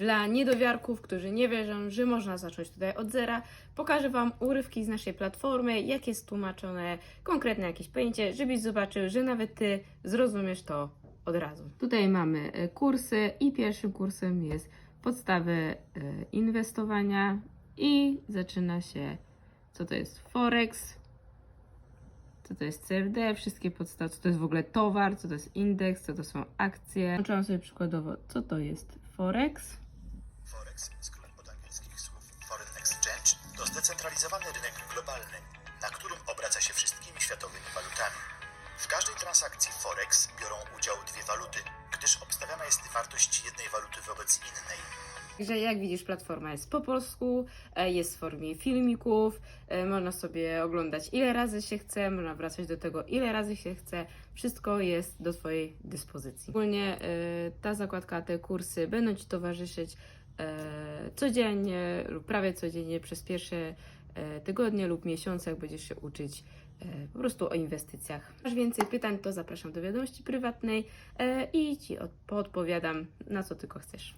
Dla niedowiarków, którzy nie wierzą, że można zacząć tutaj od zera, pokażę Wam urywki z naszej platformy, jak jest tłumaczone konkretne jakieś pojęcie, żebyś zobaczył, że nawet Ty zrozumiesz to od razu. Tutaj mamy e, kursy i pierwszym kursem jest podstawy e, inwestowania i zaczyna się, co to jest Forex, co to jest CFD, wszystkie podstawy, co to jest w ogóle towar, co to jest indeks, co to są akcje. Włączyłam sobie przykładowo, co to jest Forex. Forex, skrót od angielskich słów Foreign Exchange, to zdecentralizowany rynek globalny, na którym obraca się wszystkimi światowymi walutami. W każdej transakcji Forex biorą udział dwie waluty, gdyż obstawiana jest wartość jednej waluty wobec innej. Także jak widzisz, platforma jest po polsku, e, jest w formie filmików, e, można sobie oglądać ile razy się chce, można wracać do tego ile razy się chce, wszystko jest do Twojej dyspozycji. Ogólnie e, ta zakładka, te kursy będą Ci towarzyszyć codziennie lub prawie codziennie przez pierwsze e, tygodnie lub miesiące, jak będziesz się uczyć e, po prostu o inwestycjach. Masz więcej pytań, to zapraszam do wiadomości prywatnej e, i Ci od, poodpowiadam na co tylko chcesz.